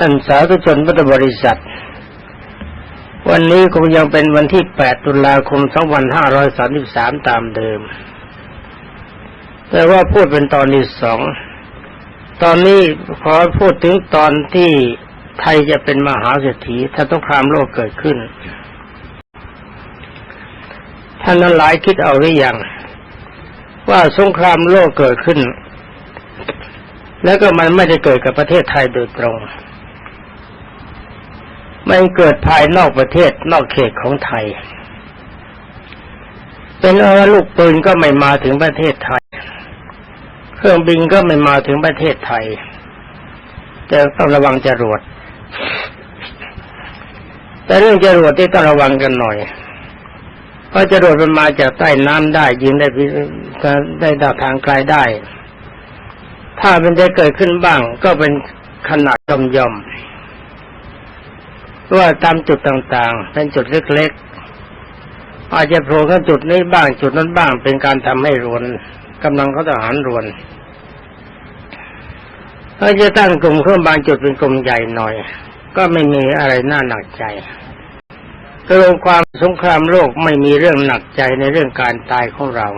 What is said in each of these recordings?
ท่านสาธุชนพุทธบริษัท วันนี้คงยังเป็นวันที่ 8 ตุลาคม 2533 ตามเดิม แต่ว่าพูดเป็นตอนที่สอง ตอนนี้ขอพูดถึงตอนที่ไทยจะเป็นมหาเศรษฐีถ้าต้องครามโลกเกิดขึ้น ท่านนั้นหลายคิดเอาหรือยัง ว่าสงครามโลกเกิดขึ้น แล้วก็มันไม่ได้เกิดกับประเทศไทยโดยตรง มันเกิดภายนอกประเทศนอกเขตของไทย เป็นเออลูกปืนก็ไม่มาถึงประเทศไทย เครื่องบินก็ไม่มาถึงประเทศไทยแต่ต้องระวังจรวดแต่เรื่องจรวดที่ต้องระวังกันหน่อยเพราะจรวดมันมาจากใต้น้ำได้ยิงได้ได้ดาทางไกลได้ ถ้ามันจะเกิดขึ้นบ้างก็เป็นขนาดย่อมย่อม ว่าตามจุดต่างๆ เป็นจุดเล็กๆ อาจจะโผล่ขึ้นจุดนี้บ้างจุดนั้นบ้างเป็นการทำให้รวนกำลังเขาทหารรวนถ้าจะตั้งกลุ่มเครื่องบางจุดเป็นกลุ่มใหญ่หน่อย ก็ไม่มีอะไรน่าหนักใจกรมความสงครามโลกไม่มีเรื่องหนักใจในเรื่องการตายของเรา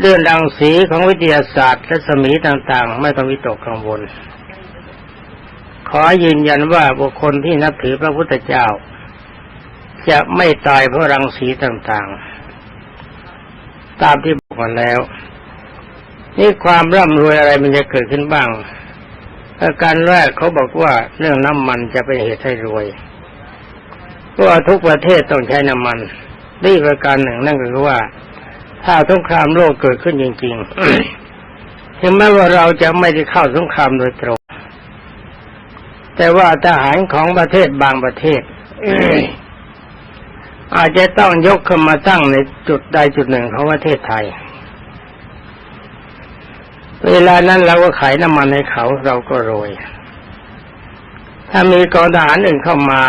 เรื่องดังสีของวิทยาศาสตร์และสมีต่างๆ ไม่ต้องวิตกกังวล อยืนยันว่าบุคคลที่นับถือพระพุทธเจ้า จะไม่ตายเพราะรังสีต่างๆ ตามที่บอกมาแล้ว นี่ความร่ำรวยอะไรมันจะเกิดขึ้นบ้างประการแรกเขาบอกว่าเรื่องน้ำมันจะเป็นเหตุให้รวยเพราะทุกประเทศต้องใช้น้ำมันนี่ประการหนึ่งนั่นก็คือว่า ถ้าสงครามโลกเกิดขึ้นจริง ๆ ถึงแม้ว่าเราจะไม่ได้เข้าสงครามโดยตรง แต่ว่าทหารของประเทศบางประเทศอาจจะต้องยกขึ้นมาตั้งในจุดใดจุดหนึ่งของประเทศไทย เวลานั้นเราก็ขายน้ำมันให้เขาเราก็รวย ถ้ามีกองทหารอื่นเข้ามา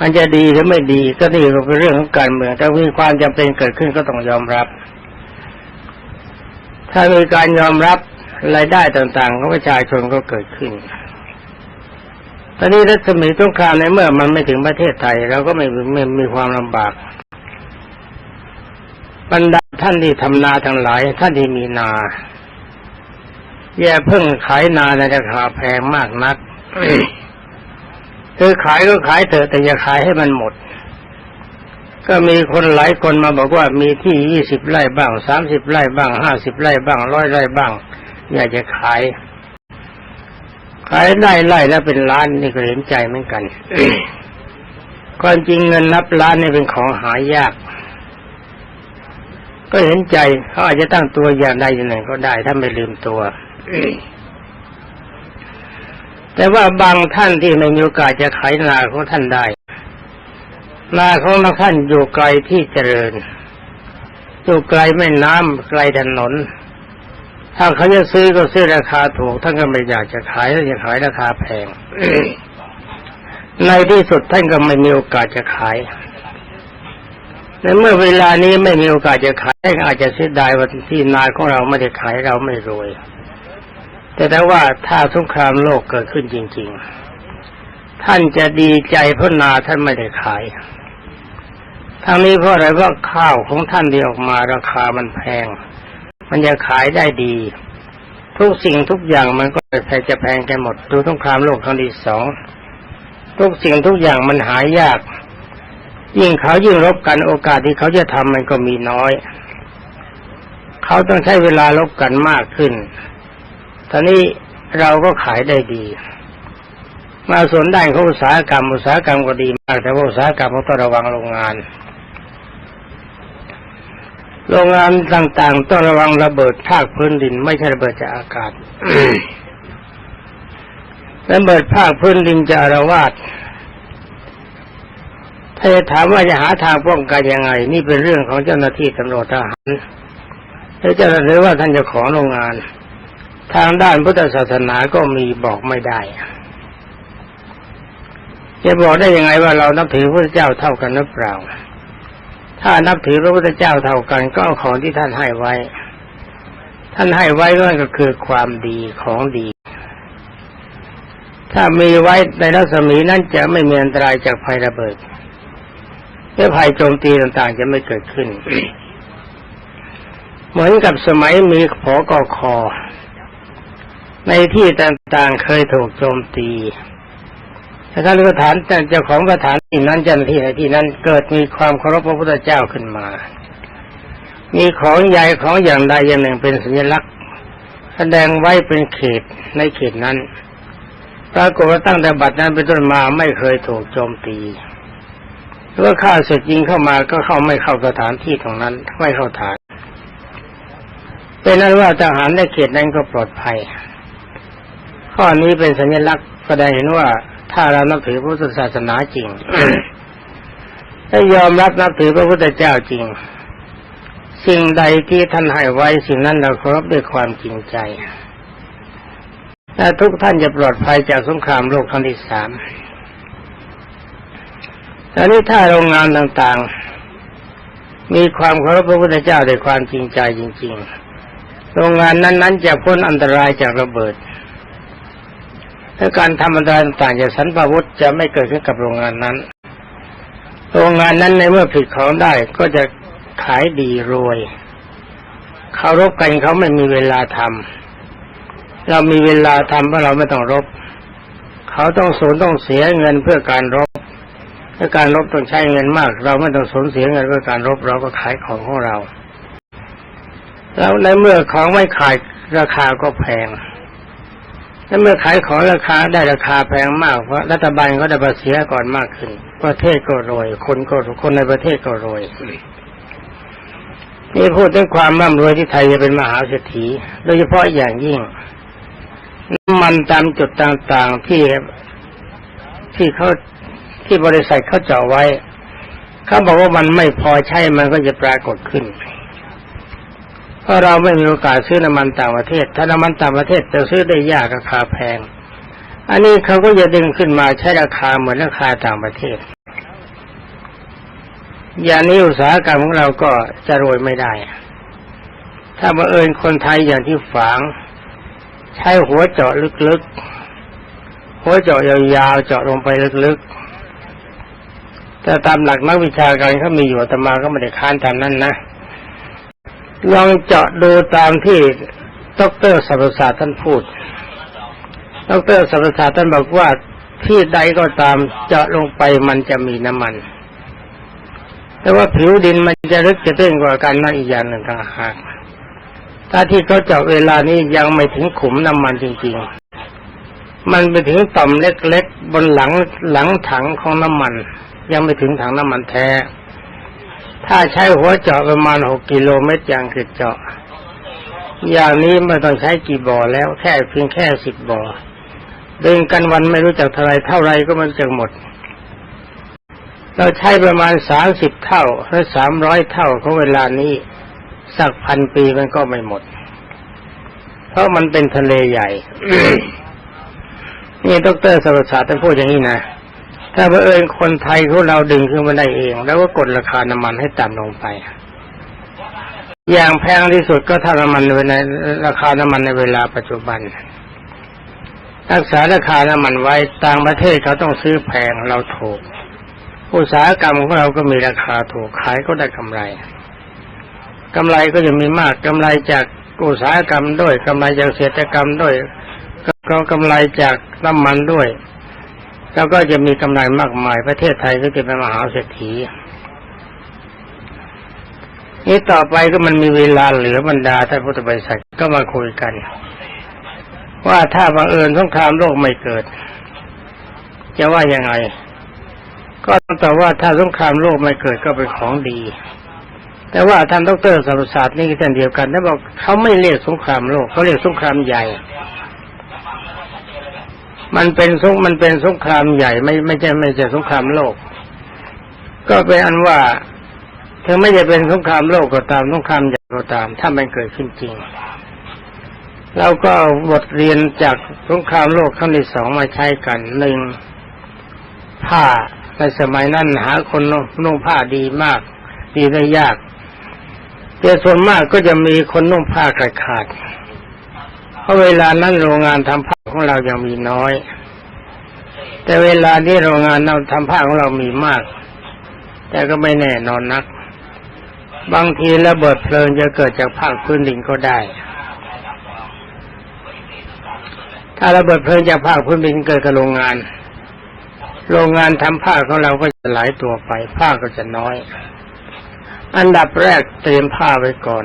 มันจะดีหรือไม่ดีก็นี่ก็เป็นเรื่องของการเมืองแต่มีความจำเป็นเกิดขึ้นก็ต้องยอมรับ ถ้ามีการยอมรับรายได้ต่างๆของประชาชนก็เกิดขึ้น ตอนนี้รัศมีสงครามในเมื่อมันไม่ถึงประเทศไทยเราก็ไม่ไม่มีความลำบาก บรรดาท่านที่ทำนาทั้งหลาย ท่านที่มีนา อย่าเพิ่งขายนาในราคาแพงมากนักคือขายก็ขายเถอะแต่อย่าขายให้มันหมด ก็มีคนหลายคนมาบอกว่ามีที่ยี่สิบไร่บ้างสามสิบไร่บ้างห้าสิบไร่บ้างร้อยไร่บ้าง อยากจะขาย ขายไร่ไร่แล้วเป็นล้านนี่ก็เห็นใจเหมือนกันความจริงเงินนับล้านนี่เป็นของหายาก ก็เห็นใจเขาอาจจะตั้งตัวอย่างใดอย่างหนึ่งก็ได้ถ้าไม่ลืมตัวแต่ว่าบางท่านที่ไม่มีโอกาสจะขายนาของท่านได้นาของท่านอยู่ไกลที่เจริญอยู่ไกลแม่น้ำไกลถนน ถ้าเขาจะซื้อก็ซื้อราคาถูกท่านก็ไม่อยากจะขายแล้วจะขายราคาแพงในที่สุดท่านก็ไม่มีโอกาสจะขายในเมื่อเวลานี้ไม่มีโอกาสจะขายท่านอาจจะเสียดายว่าที่นาของเราไม่ได้ขายเราไม่รวย แต่ถ้าว่าถ้าสงครามโลกเกิดขึ้นจริง ๆ ท่านจะดีใจเพราะนาท่านไม่ได้ขายทางนี้เพราะอะไรเพราข้าวของท่านที่ออกมาราคามันแพง มันจะขายได้ดี ทุกสิ่งทุกอย่างมันก็แพงจะแพงกันหมด ดูสงครามโลกครั้งที่สองทุกสิ่งทุกอย่างมันหายาก ยิ่งเขายิ่งรบกันโอกาสที่เขาจะทำมันก็มีน้อย เขาต้องใช้เวลาลบกันมากขึ้นท่านี้เราก็ขายได้ดี มาส่วนด้านของอุตสาหกรรมอุตสาหกรรมก็ดีมาก แต่ว่าอุตสาหกรรมต้องระวังโรงงาน โรงงานต่างๆ ต้องระวังระเบิดภาคพื้นดิน ไม่ใช่ระเบิดจากอากาศระเบิดภาคพื้นดินจะอารวาสถ้าจะถามว่าจะหาทางป้องกันยังไง นี่เป็นเรื่องของเจ้าหน้าที่ตำรวจทหารหรือเจ้าหรือว่าท่านเจ้าของโรงงาน ทางด้านพุทธศาสนาก็มีบอกไม่ได้จะบอกได้ยังไงว่าเรานับถือพระเจ้าเท่ากันหรือเปล่า ถ้านับถือพระพุทธเจ้าเท่ากันก็เอาของที่ท่านให้ไว้ ท่านให้ไว้ก็คือความดีของดี ถ้ามีไว้ในรัศมีนั้นจะไม่มีอันตรายจากภัยระเบิดและภัยโจมตีต่างๆจะไม่เกิดขึ้น เหมือนกับสมัยมีผอกอคอในที่ต่างๆเคยถูกโจมตี แต่ท่านสถานเจ้าของสถานที่นั้นเจ้าหน้าที่ในที่นั้น เกิดมีความเคารพพระพุทธเจ้าขึ้นมา มีของใหญ่ของอย่างใดอย่างหนึ่งเป็นสัญลักษณ์ แสดงไว้เป็นเขตในเขตนั้นปรากฏว่าตั้งแต่บัดนั้นเป็นต้นมาไม่เคยถูกโจมตีเมื่อข้าศึกยิงเข้ามาก็เข้าไม่เข้าสถานที่ตรงนั้นไม่เข้าฐานเป็นนั้นว่าทหารในเขตนั้นก็ปลอดภัย ข้อนี้เป็นสัญลักษณ์แสดงเห็นว่า ถ้าเรานับถือพุทธศาสนาจริงถ้ายอมรับนับถือพระพุทธเจ้าจริง สิ่งใดที่ท่านให้ไว้สิ่งนั้นเราเคารพด้วยความจริงใจและทุกท่านจะปลอดภัยจากสงครามโลกครั้งที่สามแต่นี้ถ้าโรงงานต่างๆ มีความเคารพพระพุทธเจ้าด้วยความจริงใจจริง ๆ โรงงานนั้นๆจะพ้นอันตรายจากระเบิด และการทำอันตรายต่างๆจากสันปาวุธจะไม่เกิดขึ้นกับโรงงานนั้น โรงงานนั้นในเมื่อผลิตของได้ก็จะขายดีรวยเคารพกันเขาไม่มีเวลาทำเรามีเวลาทำเพราะเราไม่ต้องรบ เขาต้องสูญต้องเสียเงินเพื่อการรบถ้าการรบต้องใช้เงินมาก เราไม่ต้องสูญเสียเงินเพื่อการรบเราก็ขายของของเรา แล้วในเมื่อของไม่ขายราคาก็แพง และเมื่อขายของราคาได้ราคาแพงมากเพราะรัฐบาลก็ได้ภาษีก่อนมากขึ้น ประเทศก็รวย คนก็คนในประเทศก็รวยนี่พูดถึงความร่ำรวยที่ไทยจะเป็นมหาเศรษฐีโดยเฉพาะอย่างยิ่งน้ำมันตามจุดต่างๆที่ที่เขาที่บริษัทเขาเจาะไว้ เขาบอกว่ามันไม่พอใช้มันก็จะปรากฏขึ้น เพราะเราไม่มีโอกาสซื้อน้ำมันต่างประเทศ ถ้าน้ำมันต่างประเทศจะซื้อได้ยากราคาแพง อันนี้เขาก็จะดึงขึ้นมาใช้ราคาเหมือนราคาต่างประเทศ อย่างนี้อุตสาหกรรมของเราก็จะรวยไม่ได้ ถ้าบังเอิญคนไทยอย่างที่ฝังใช้หัวเจาะลึกๆ หัวเจาะยาวๆเจาะลงไปลึกๆ แต่ตามหลักนักวิชาการเขามีอยู่แต่มาก็ไม่ได้ค้านตามนั้นนะ ลองเจาะดูตามที่ดรสัพศาสตร์ท่านพูดดรสัพศาสตร์ท่านบอกว่าที่ใดก็ตามเจาะลงไปมันจะมีน้ำมัน แต่ว่าผิวดินมันจะลึกจะตื้นกว่ากันนั่นอีกอย่างหนึ่งต่างหากถ้าที่เขาเจาะเวลานี้ยังไม่ถึงขุมน้ำมันจริง ๆ มันไปถึงต่อมเล็กๆบนหลังหลังถังของน้ำมัน ยังไม่ถึงถังน้ำมันแท้ ถ้าใช้หัวเจาะประมาณหกกิโลเมตรอย่างคือเจาะ อย่างนี้ไม่ต้องใช้กี่บ่อแล้วแค่เพียงแค่สิบบ่อดึงกันวันไม่รู้จักเท่าไรเท่าไรก็มันจะหมด เราใช้ประมาณสามสิบเท่าหรือสามร้อยเท่าของเวลานี้ สักพันปีมันก็ไม่หมด เพราะมันเป็นทะเลใหญ่ นี่ดรสวัสดิ์ท่านพูดอย่างนี้นะ ถ้าเผอิญคนไทยของเราดึงขึ้นมาได้เอง แล้วก็กดราคาน้ำมันให้ต่ำลงไป อย่างแพงที่สุดก็ถ้าน้ำมันในราคาน้ำมันในเวลาปัจจุบัน รักษาราคาน้ำมันไว้ต่างประเทศเขาต้องซื้อแพงเราถูก อุตสาหกรรมของเราก็มีราคาถูกขายก็ได้กำไรกำไรก็จะมีมากกำไรจากอุตสาหกรรมด้วยกำไรจากเกษตกรรมด้วยก็กำไรจากน้ำมันด้วย แล้วก็จะมีกำไรมากมาย ประเทศไทยก็จะเป็นมหาเศรษฐีนี่ต่อไปก็มันมีเวลาเหลือบรรดาท่านพุทธบริษัทก็มาคุยกัน ว่าถ้าบังเอิญสงครามโลกไม่เกิด จะว่ายังไง ก็แต่ว่าถ้าสงครามโลกไม่เกิดก็เป็นของดี แต่ว่าท่านดรสัมศาสตร์นี่ก็เช่นเดียวกันท่านบอกเขาไม่เรียกสงครามโลกเขาเรียกสงครามใหญ่ มันเป็นสงมันเป็นสงครามใหญ่ไม่ไม่ใช่ไม่ใช่สงครามโลก ก็เป็นอันว่าถึงไม่จะเป็นสงครามโลกก็ตามสงครามใหญ่ก็ตาม ถ้ามันเกิดขึ้นจริงเราก็บทเรียนจากสงครามโลกครั้งที่สองมาใช้กันหนึ่งผ้าในสมัยนั้นหาคนนุ่งผ้าดีมาก ดีได้ยากแต่ส่วนมากก็จะมีคนนุ่งผ้าขาดขาด เพราะเวลานั้นโรงงานทำผ้าของเรายังมีน้อย แต่เวลาที่โรงงานเราทำผ้าของเรามีมาก แต่ก็ไม่แน่นอนนัก บางทีระเบิดเพลิงจะเกิดจากภาคพื้นดินก็ได้ ถ้าระเบิดเพลิงจากภาคพื้นดินเกิดกับโรงงาน โรงงานทำผ้าของเราก็จะหลายตัวไปผ้าก็จะน้อย อันดับแรกเตรียมผ้าไว้ก่อน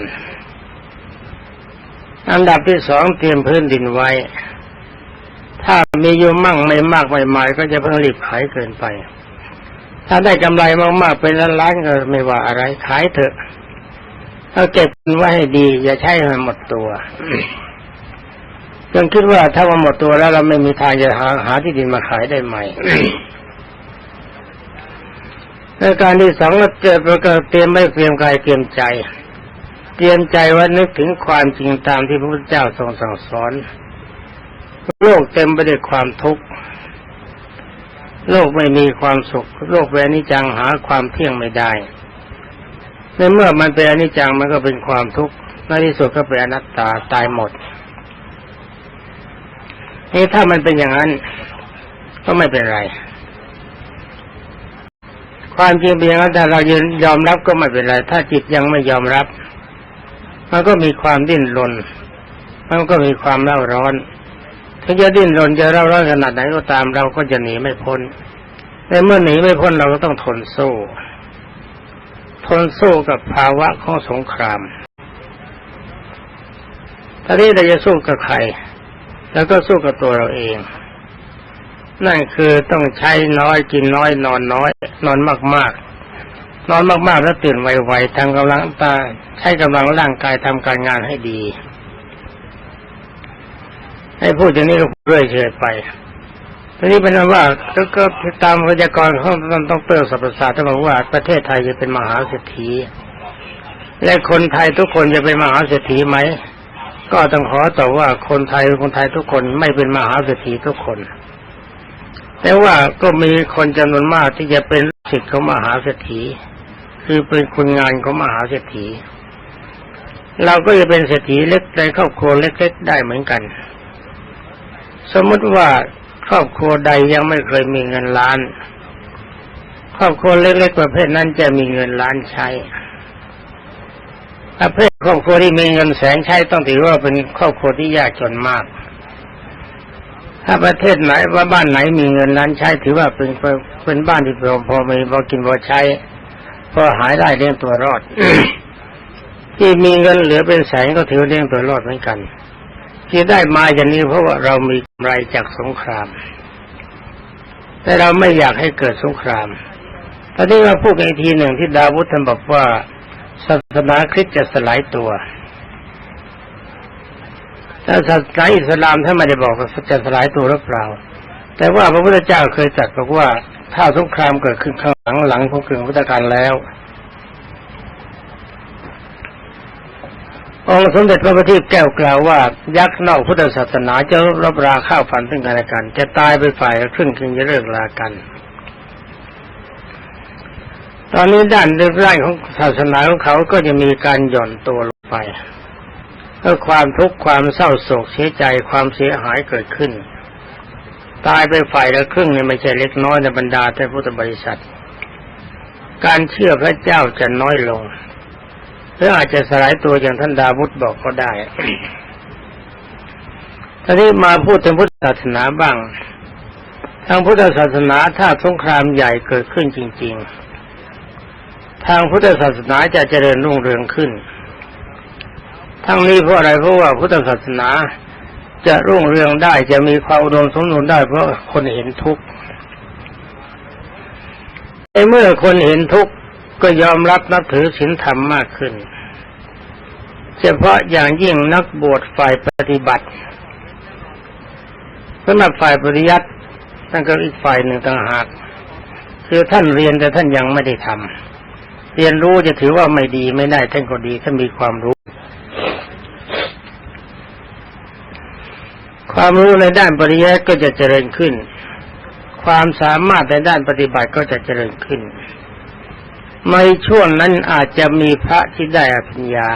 อันดับที่สองเตรียมพื้นดินไว้ ถ้ามีอยู่มั่งไม่มากไม่หมายก็จะเพิ่งรีบขายเกินไป ถ้าได้กำไรมากๆเป็นล้านๆก็ไม่ว่าอะไรขายเถอะถ้าเก็บไว้ให้ดี อย่าใช้ให้หมดตัวยังคิดว่าถ้ามันหมดตัวแล้วเราไม่มีทางจะหาหาที่ดินมาขายได้ใหม่ในการที่สองเราเจอประกาศเตรียมไม่เตรียมกายเตรียมใจ เตรียมใจว่านึกถึงความจริงตามที่พระพุทธเจ้าทรงสั่งสอน โลกเต็มไปด้วยความทุกข์ โลกไม่มีความสุข โลกแวนิจังหาความเที่ยงไม่ได้ ในเมื่อมันเป็นอนิจจังมันก็เป็นความทุกข์ในที่สุดก็เป็นอนัตตาตายหมดนี่ถ้ามันเป็นอย่างนั้น ก็ไม่เป็นไร ความจริงเป็นอย่างนั้นถ้าเรายืนยอมรับก็ไม่เป็นไร ถ้าจิตยังไม่ยอมรับ มันก็มีความดิ้นรน มันก็มีความเล่าร้อนถึงจะดิ้นรนจะเล่าร้อนขนาดไหนก็ตามเราก็จะหนีไม่พ้นในเมื่อหนีไม่พ้นเราก็ต้องทนสู้ ทนสู้กับภาวะของสงครามตอนนี้เราจะสู้กับใคร แล้วก็สู้กับตัวเราเอง นั่นคือต้องใช้น้อยกินน้อยนอนน้อย นอนมากๆ นอนมากๆแล้วตื่นไวๆทำกำลังตาใช้กำลังร่างกายทำการงานให้ดี ให้พูดอย่างนี้ก็เรื่อยเฉยไปทีนี้เป็นว่าก็ก็ตามพยากรณ์ของท่านต้องเติมสรรพศาสตร์ท่านบอกว่าประเทศไทยจะเป็นมหาเศรษฐี และคนไทยทุกคนจะเป็นมหาเศรษฐีไหมก็ต้องขอตอบว่าคนไทยคนไทยทุกคนไม่เป็นมหาเศรษฐีทุกคน แต่ว่าก็มีคนจำนวนมากที่จะเป็นสิทธิ์ของมหาเศรษฐี คือเป็นคุณงานของมหาเศรษฐี เราก็จะเป็นเศรษฐีเล็กในครอบครัวเล็กๆได้เหมือนกัน สมมติว่าครอบครัวใดยังไม่เคยมีเงินล้าน ครอบครัวเล็กๆประเภทนั้นจะมีเงินล้านใช้ประเภทครอบครัวที่มีเงินแสนใช้ต้องถือว่าเป็นครอบครัวที่ยากจนมาก ถ้าประเทศไหนว่าบ้านไหนมีเงินล้านใช้ถือว่าเป็นเป็นบ้านที่พอพอมีพอกินพอใช้ พอหายได้เลี้ยงตัวรอด ที่มีเงินเหลือเป็นแสนก็ถือเลี้ยงตัวรอดเหมือนกัน ที่ได้มาอย่างนี้เพราะว่าเรามีกำไรจากสงคราม แต่เราไม่อยากให้เกิดสงครามตอนนี้มาพูดอีกทีหนึ่งที่ดาวุฒท่านบอกว่าศาสนาคริสต์จะสลายตัวแต่ศาสนาอิสลามท่านไม่ได้บอกว่าจะสลายตัวหรือเปล่า แต่ว่าพระพุทธเจ้าเคยตรัสบอกว่า ถ้าสงครามเกิดขึ้นข้างหลังหลังของกึ่งพุทธกาลแล้วองค์สมเด็จพระบัณฑิตแก้วกล่าวว่า ยักษ์นอกพุทธศาสนาจะรับราข้าวฟันซึ่งกันและกัน จะตายไปฝ่ายครึ่งจึงจะเลิกลากัน ตอนนี้ด้านด้านของศาสนาของเขาก็จะมีการหย่อนตัวลงไปเพื่อความทุกข์ความเศร้าโศกเสียใจความเสียหายเกิดขึ้น ตายไปฝ่ายละครึ่งนี่ไม่ใช่เล็กน้อยในบรรดาแต่พุทธบริษัท การเชื่อพระเจ้าจะน้อยลงหรืออาจจะสลายตัวอย่างท่านดาวุฒบอกก็ได้ทีนี้มาพูดถึงพุทธศาสนาบ้าง ทางพุทธศาสนาถ้าสงครามใหญ่เกิดขึ้นจริง ๆ ทางพุทธศาสนาจะเจริญรุ่งเรืองขึ้น ทั้งนี้เพราะอะไรเพราะว่าพุทธศาสนา จะรุ่งเรืองได้จะมีความอุดมสมบูรณ์ได้เพราะคนเห็นทุกข์ในเมื่อคนเห็นทุกข์ก็ยอมรับนับถือศีลธรรมมากขึ้น เฉพาะอย่างยิ่งนักบวชฝ่ายปฏิบัติสำหรับฝ่ายปริยัตินั่นก็อีกฝ่ายหนึ่งต่างหาก คือท่านเรียนแต่ท่านยังไม่ได้ทำเรียนรู้จะถือว่าไม่ดีไม่ได้ท่านก็ดีถ้านมีความรู้ ความรู้ในด้านปริยัติก็จะเจริญขึ้น ความสามารถในด้านปฏิบัติก็จะเจริญขึ้นในช่วงนั้นอาจจะมีพระที่ได้อภิญญา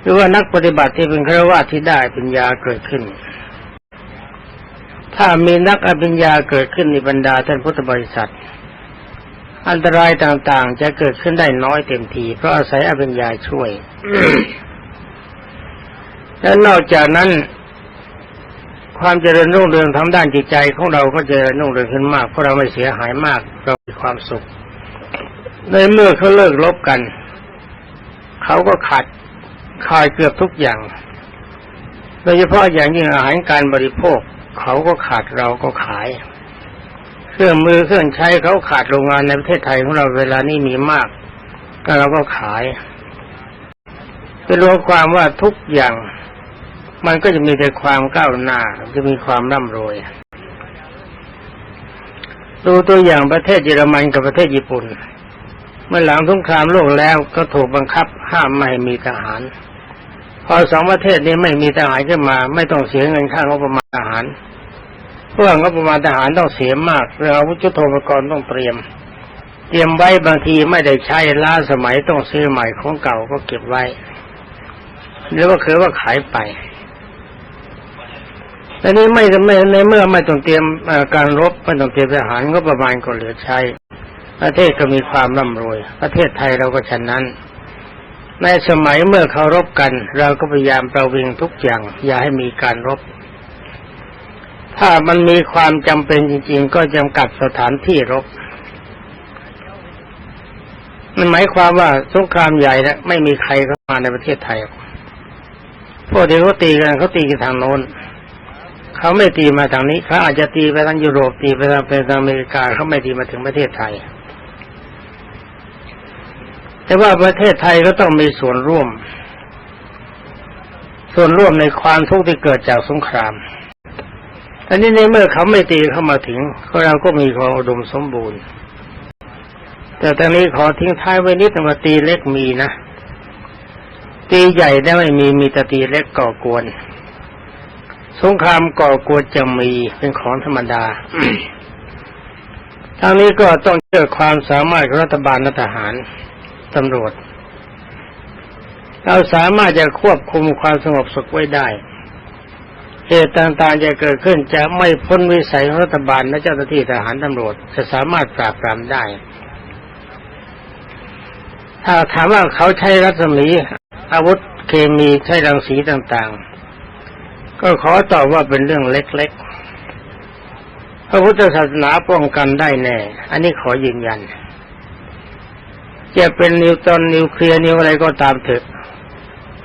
หรือว่านักปฏิบัติที่เป็นฆราวาสที่ได้ปัญญาเกิดขึ้น ถ้ามีนักอภิญญาเกิดขึ้นในบรรดาท่านพุทธบริษัท อันตรายต่างๆ จะเกิดขึ้นได้น้อยเต็มทีเพราะอาศัยอภิญญาช่วยและนอกจากนั้น ความเจริญรุ่งเรืองทางด้านจิตใจของเราก็เจริญรุ่งเรืองขึ้นมากเพราะเราไม่เสียหายมากเรามีความสุข ในเมื่อเขาเลิกลบกัน เขาก็ขาดขาดเกือบทุกอย่างโดยเฉพาะอย่างยิ่งอาหารการบริโภค เขาก็ขาดเราก็ขาย เครื่องมือเครื่องใช้เขาขาดโรงงานในประเทศไทยของเราเวลานี้มีมากก็เราก็ขายเป็นรวมความว่าทุกอย่าง มันก็จะมีแต่ความก้าวหน้าจะมีความร่ำรวย ดูตัวอย่างประเทศเยอรมันกับประเทศญี่ปุ่น เมื่อหลังสงครามโลกแล้วก็ถูกบังคับห้ามไม่มีทหาร พอสองประเทศนี้ไม่มีทหารขึ้นมา ไม่ต้องเสียเงินค่างบประมาณทหารเพราะว่างบประมาณทหารต้องเสียมากเรืออาวุธยุทโธปกรณ์ต้องเตรียม เตรียมไว้บางทีไม่ได้ใช้ล้าสมัยต้องซื้อใหม่ของเก่าก็เก็บไว้หรือว่าเคยว่าขายไป แต่นี้ไม่ไม่ในเมื่อไม่ต้องเตรียมการรบไม่ต้องเตรียมทหารงบประมาณก็เหลือใช้ ประเทศก็มีความร่ำรวย ประเทศไทยเราก็ฉะนั้น ในสมัยเมื่อเขารบกัน เราก็พยายามประวิงทุกอย่าง อย่าให้มีการรบ ถ้ามันมีความจำเป็นจริง ๆ ก็จำกัดสถานที่รบมันหมายความว่าสงครามใหญ่นะไม่มีใครเข้ามาในประเทศไทยหรอกพวกที่เขาตีกันเขาตีกันทางโน้น เขาไม่ตีมาทางนี้เขาอาจจะตีไปทางยุโรปตีไปทางไปทางอเมริกาเขาไม่ตีมาถึงประเทศไทย แต่ว่าประเทศไทยก็ต้องมีส่วนร่วม ส่วนร่วมในความทุกข์ที่เกิดจากสงครามอันนี้ในเมื่อเขาไม่ตีเข้ามาถึงเราก็มีความอุดมสมบูรณ์ แต่ตอนนี้ขอทิ้งท้ายไว้นิดนึงว่าตีเล็กมีนะตีใหญ่ได้ไม่มีมีแต่ตีเล็กก่อกวน สงครามก่อกวนจะมีเป็นของธรรมดาทางนี้ก็ต้องเชื่อความสามารถของรัฐบาลและทหารตำรวจ เราสามารถจะควบคุมความสงบสุขไว้ได้เหตุต่างๆจะเกิดขึ้นจะไม่พ้นวิสัยของรัฐบาลและเจ้าหน้าที่ทหารตำรวจจะสามารถปราบปรามได้ ถ้าถามว่าเขาใช้รัศมีอาวุธเคมีใช้รังสีต่างๆ ก็ขอตอบว่าเป็นเรื่องเล็กๆ พระพุทธศาสนาป้องกันได้แน่ อันนี้ขอยืนยัน จะเป็นนิวตอนนิวเคลียร์นิวอะไรก็ตามเถอะ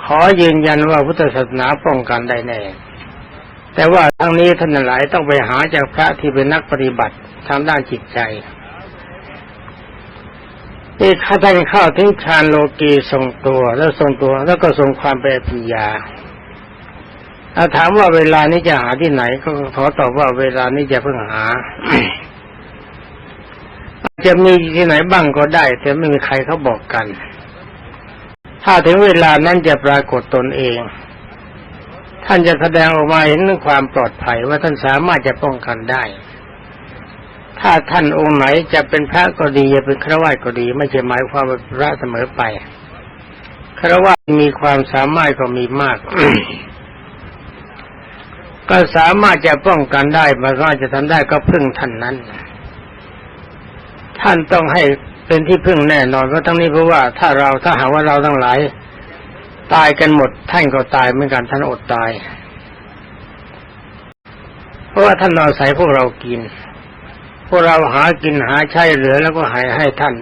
ขอยืนยันว่าพุทธศาสนาป้องกันได้แน่ แต่ว่าทั้งนี้ท่านหลายต้องไปหาจากพระที่เป็นนักปฏิบัติทางด้านจิตใจที่ข้าท่านเข้าถึงฌานโลกีทรงตัวแล้วทรงตัวแล้วก็ทรงความเป็นปัญญา ถ้าถามว่าเวลานี้จะหาที่ไหน ก็ขอตอบว่าเวลานี้จะเพิ่งหาจะมีที่ไหนบ้างก็ได้ แต่ไม่มีใครเขาบอกกัน ถ้าถึงเวลานั้นจะปรากฏตนเอง ท่านจะแสดงออกมาเห็นความปลอดภัยว่าท่านสามารถจะป้องกันได้ ถ้าท่านองค์ไหนจะเป็นพระก็ดีจะเป็นฆราวาสก็ดี ไม่ใช่หมายความว่าพระเสมอไปฆราวาสมีความสามารถก็มีมาก ก็สามารถจะป้องกันได้มันก็จะทำได้ก็พึ่งท่านนั้น ท่านต้องให้เป็นที่พึ่งแน่นอนเพราะทั้งนี้เพราะว่าถ้าเราถ้าหากว่าเราทั้งหลาย ตายกันหมด ท่านก็ตายเหมือนกันท่านอดตาย เพราะว่าท่านอาศัยพวกเรากิน พวกเราหากินหาใช้เหลือแล้วก็ให้ให้ท่าน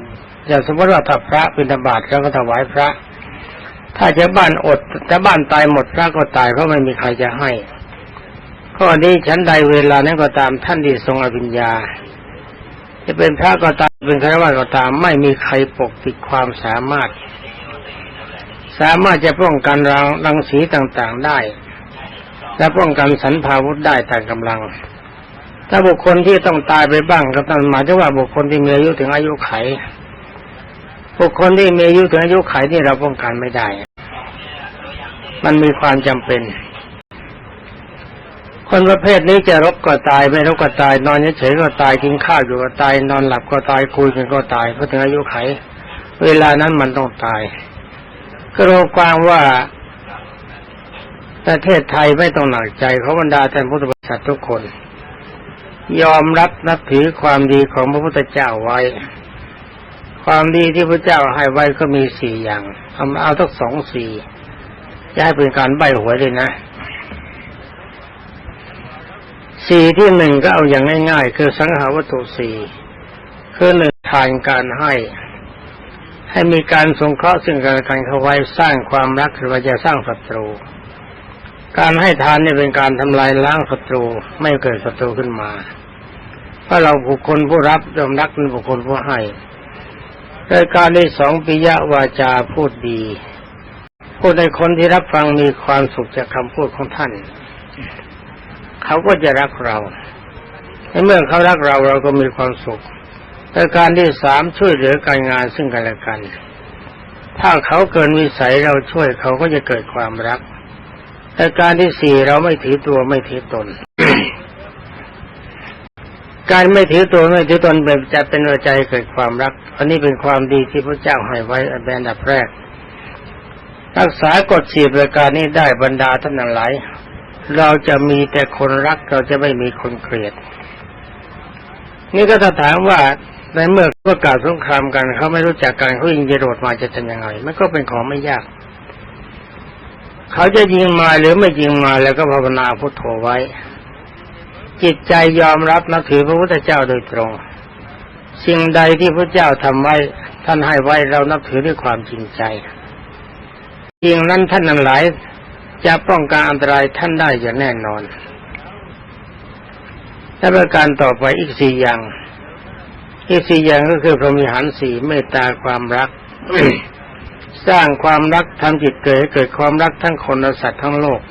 อย่างสมมติว่าถ้าพระเป็นธบาตเราก็ถวายพระ ถ้าจะบ้านอดจะบ้านตายหมดพระก็ตายเพราะไม่มีใครจะให้ ข้อนี้ฉันใดเวลานั้นก็ตามท่านที่ทรงอภิญญา จะเป็นพระก็ตามเป็นฆราวาสก็ตาม ไม่มีใครปกปิดความสามารถ สามารถจะป้องกันรังรังสีต่างๆได้ และป้องกันสันพาวุธได้ตามกำลัง ถ้าบุคคลที่ต้องตายไปบ้างก็ต้องหมายถึงว่าบุคคลที่มีอายุถึงอายุไข บุคคลที่มีอายุถึงอายุไขนี่เราป้องกันไม่ได้ มันมีความจำเป็น คนประเภทนี้จะรบก็ตายไม่รบก็ตาย นอนเฉยก็ตายกินข้าวอยู่ก็ตาย นอนหลับก็ตายคุยกันก็ตายเพราะถึงอายุไข เวลานั้นมันต้องตาย ก็รวมความว่าประเทศไทยไม่ต้องหนักใจเขาบรรดาท่านพุทธบริษัททุกคน ยอมรับนับถือความดีของพระพุทธเจ้าไว้ ความดีที่พระเจ้าให้ไว้ก็มีสี่อย่างเอามาเอาทั้งสองสี่จะให้เป็นการใบหวยเลยนะ สี่ที่หนึ่งก็เอาอย่างง่าย ๆ คือสังหาวัตถุสี่คือหนึ่งทานการให้ ให้มีการสงเคราะห์ซึ่งกันและกันเข้าไว้สร้างความรักหรือว่าจะสร้างศัตรู การให้ทานเนี่ยเป็นการทำลายล้างศัตรูไม่เกิดศัตรูขึ้นมา เพราะเราบุคคลผู้รับยอมรักเป็นบุคคลผู้ให้รายการที่สองปิยวาจาพูดดีพูดในคนที่รับฟังมีความสุขจากคำพูดของท่าน เขาก็จะรักเราในเมื่อเขารักเราเราก็มีความสุขรายการที่สามช่วยเหลือการงานซึ่งกันและกัน ถ้าเขาเกินวิสัยเราช่วยเขาก็จะเกิดความรักรายการที่สี่เราไม่ถือตัวไม่ถือตน การไม่ถือตัวไม่ถือตนแบบจะเป็นหัวใจเกิดความรัก อันนี้เป็นความดีที่พระเจ้าให้ไว้เป็นอันดับแรก รักษากฎสี่ประการนี้ได้บรรดาท่านหลาย เราจะมีแต่คนรักเราจะไม่มีคนเกลียด นี่ก็ถ้าถามว่าในเมื่อประกาศสงครามกันเขาไม่รู้จักกันเขายิงจรวดมาจะทำยังไงมันก็เป็นของไม่ยาก เขาจะยิงมาหรือไม่ยิงมาแล้วก็ภาวนาพุทโธไว้ จิตใจยอมรับนับถือพระพุทธเจ้าโดยตรง สิ่งใดที่พระเจ้าทำไว้ ท่านให้ไว้เรานับถือด้วยความจริงใจจริงนั้นท่านนั้นหลาย จะป้องกันอันตรายท่านได้อย่างแน่นอน และประการต่อไปอีกสี่อย่าง อีกสี่อย่างก็คือพรหมิหารสี่เมตตาความรัก สร้างความรักทำจิตเกิดให้เกิดความรักทั้งคนและสัตว์ทั้งโลก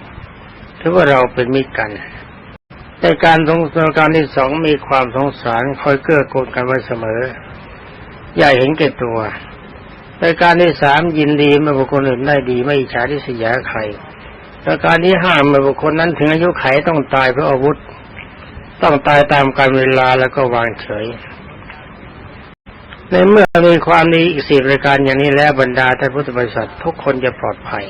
ถือว่าเราเป็นมิตรกันในการสงสารการที่สองมีความสงสารคอยเกื้อกูลกันไว้เสมอ อย่าเห็นแก่ตัวในการที่สามยินดีเมื่อบุคคลอื่นได้ดีไม่อิจฉาทิษยาใคร ประการที่ห้าเมื่อบุคคลนั้นถึงอายุไขต้องตายเพราะอาวุธ ต้องตายตามกาลเวลาแล้วก็วางเฉย ในเมื่อมีความดีอีกสี่ประการอย่างนี้แล้วบรรดาท่านพุทธบริษัททุกคนจะปลอดภัย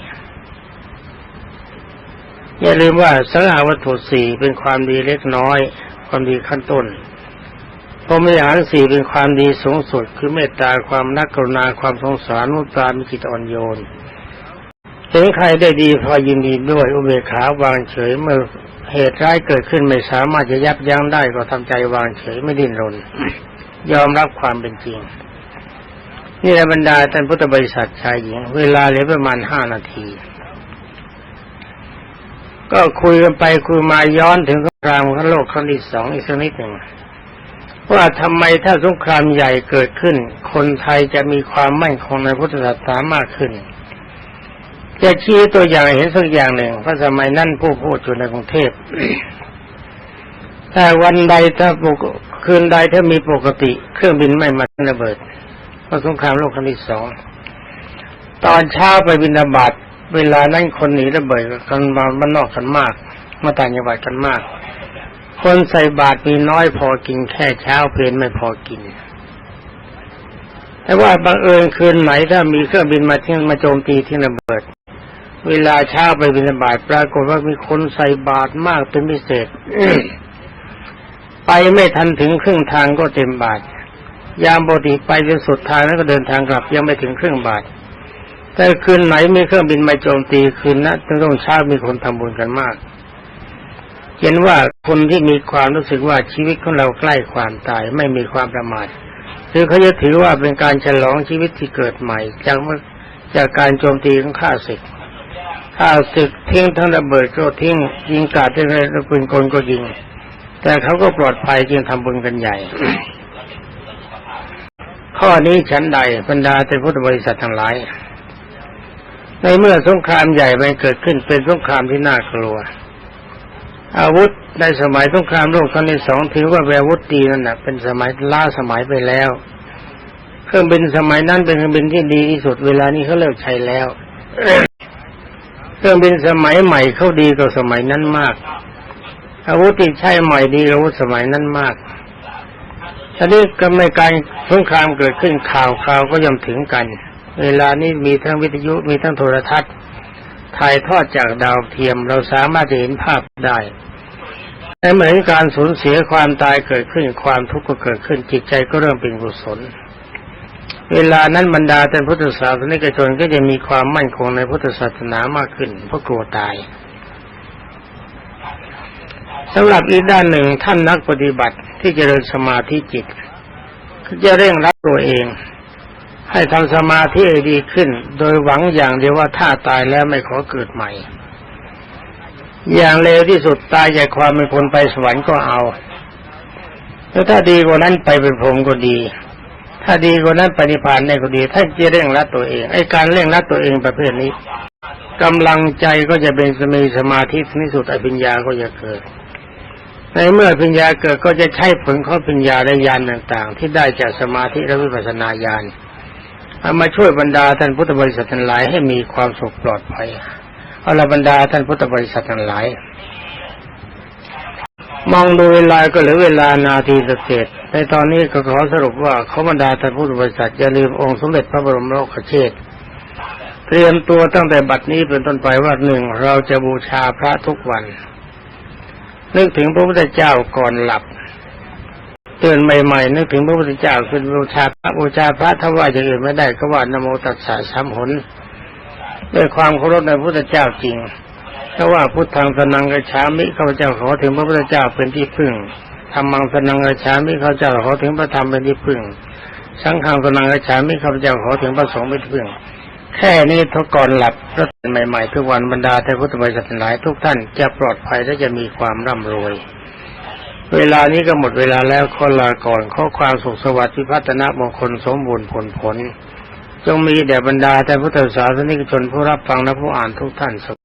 อย่าลืมว่าสังหาวัตถุสี่เป็นความดีเล็กน้อย ความดีขั้นต้นพรหมิหารสี่เป็นความดีสูงสุด คือเมตตาความนักกรุณาความสงสารมุตตามีจิตอ่อนโยน เห็นใครได้ดีพอยินดีด้วยอุเบกขาวางเฉยเมื่อเหตุร้ายเกิดขึ้นไม่สามารถจะยับยั้งได้ก็ทำใจวางเฉยไม่ดิ้นรน ยอมรับความเป็นจริง นี่แหละบรรดาท่านพุทธบริษัทชายหญิง เวลาเหลือประมาณห้านาที ก็คุยกันไปคุยมาย้อนถึงสงครามโลกครั้งที่สองอีกสักนิดหนึ่งว่าทำไมถ้าสงครามใหญ่เกิดขึ้น คนไทยจะมีความมั่นคงในพุทธศาสนามากขึ้น จะชี้ตัวอย่างเห็นสักอย่างหนึ่งเพราะสมัยนั้นผู้พูดอยู่ในกรุงเทพแต่วันใดถ้าปกคืนใดถ้ามีปกติ เครื่องบินไม่มาระเบิดเพราะสงครามโลกครั้งที่สองตอนเช้าไปบินระบาดเวลานั้นคนหนีระเบิดกันมาบ้านนอกกันมาก มาต่างจังหวัดกันมาก คนใส่บาตรมีน้อยพอกินแค่เช้าเพลนไม่พอกินแต่ว่าบังเอิญคืนไหนถ้ามีเครื่องบินมาที่มาโจมตีที่ระเบิด เวลาเช้าไปบินบาตปรากฏว่ามีคนใส่บาตรมากเป็นพิเศษไปไม่ทันถึงครึ่งทางก็เต็มบาท ยามปกติไปจนสุดทางแล้วก็เดินทางกลับยังไม่ถึงครึ่งบาท แต่คืนไหนมีเครื่องบินมาโจมตีคืนนั้นต้องเช้ามีคนทำบุญกันมาก เห็นว่าคนที่มีความรู้สึกว่าชีวิตของเราใกล้ความตายไม่มีความประมาทคือเขาจะถือว่าเป็นการฉลองชีวิตที่เกิดใหม่จากจากการโจมตีของข้าศึก ข้าศึกทิ้งทั้งระเบิดก็ทิ้งยิงกาดทั้งระปืนกลก็ยิง แต่เขาก็ปลอดภัยจึงทำบุญกันใหญ่ ข้อนี้ฉันใดบรรดาเป็นพุทธบริษัททั้งหลาย ในเมื่อสงครามใหญ่มันเกิดขึ้นเป็นสงครามที่น่ากลัว อาวุธในสมัยสงครามโลกครั้งที่สองถือว่าเป็นอาวุธดีนั่นแหะเป็นสมัยล้าสมัยไปแล้ว เครื่องบินสมัยนั้นเป็นเครื่องบินที่ดีที่สุดเวลานี้เขาเลิกใช้แล้ว รื่องบินสมัยใหม่เขาดีกว่าสมัยนั้นมาก อาวุธที่ใช้ใหม่ดีกว่าอาวุธสมัยนั้นมากทีนี้ก็ไม่การสงครามเกิดขึ้นข่าวข่าวก็ย่อมถึงกัน เวลานี้มีทั้งวิทยุมีทั้งโทรทัศน์ ถ่ายทอดจากดาวเทียมเราสามารถจะเห็นภาพได้แต่เหมือนการสูญเสียความตายเกิดขึ้นความทุกข์ก็เกิดขึ้นจิตใจก็เริ่มเป็นกุศล เวลานั้นบรรดาท่านพุทธศาสนิกชนก็จะมีความมั่นคงในพุทธศาสนามากขึ้นเพราะกลัวตายสำหรับอีกด้านหนึ่งท่านนักปฏิบัติที่จเจริญสมาธิจิตจะเร่งรัดตัวเอง ให้ทำสมาธิดีขึ้น โดยหวังอย่างเดียวว่าถ้าตายแล้วไม่ขอเกิดใหม่ อย่างเลวที่สุดตายจากความเป็นคนไปสวรรค์ก็เอา แล้วถ้าดีกว่านั้นไปเป็นพรหมก็ดี ถ้าดีกว่านั้นปฏิพานได้ก็ดีถ้าจะเร่งรัดตัวเองไอ้การเร่งรัดตัวเองประเภทนี้กำลังใจก็จะเป็นสมีสมาธิที่สุดอภิญญาก็จะเกิด ในเมื่อปัญญาเกิดก็จะใช้ผลของปัญญาและญาณต่างๆ ที่ได้จากสมาธิและวิปัสสนาญาณเอามาช่วยบรรดาท่านพุทธบริษัททั้งหลายให้มีความสุขปลอดภัยเอาละบรรดาท่านพุทธบริษัททั้งหลาย มองดูเวลาก็เหลือเวลานาทีเศษในตอนนี้ก็ขอสรุปว่าขอบรรดาท่านพุทธบริษัทอย่าลืมองค์สมเด็จพระบรมโลกเชษเตรียมตัวตั้งแต่บัดนี้เป็นต้นไปว่าหนึ่งเราจะบูชาพระทุกวัน นึกถึงพระพุทธเจ้าก่อนหลับเตือนใหม่ๆนึกถึงพระพุทธเจ้าคือบูชาพระบูชาพระถ้าว่าอย่างอื่นไม่ได้ก็ว่านโมตัสสะสามหนด้วยความเคารพในพระพุทธเจ้าจริง ถ้าว่าพุทธังสนังกระฉามิข้าพเจ้าขอถึงพระพุทธเจ้าเป็นที่พึ่งธรรมังสนังกระฉามิข้าพเจ้าขอถึงพระธรรมเป็นที่พึ่ง สังฆังสนังกระฉามิข้าพเจ้าขอถึงพระสงฆ์เป็นที่พึ่ง แค่นี้ทุกก่อนหลับก็ตื่นใหม่ๆทุกวันบรรดาท่านพุทธบริษัทหลายทุกท่านจะปลอดภัยและจะมีความร่ำรวย เวลานี้ก็หมดเวลาแล้วขอลาก่อนขอความสุขสวัสดิ์พิพัฒนามงคลสมบูรณ์ผลผล จงมีแด่บรรดาท่พุทธศาสนิกชนผู้รับฟังและผู้อ่านทุกท่าน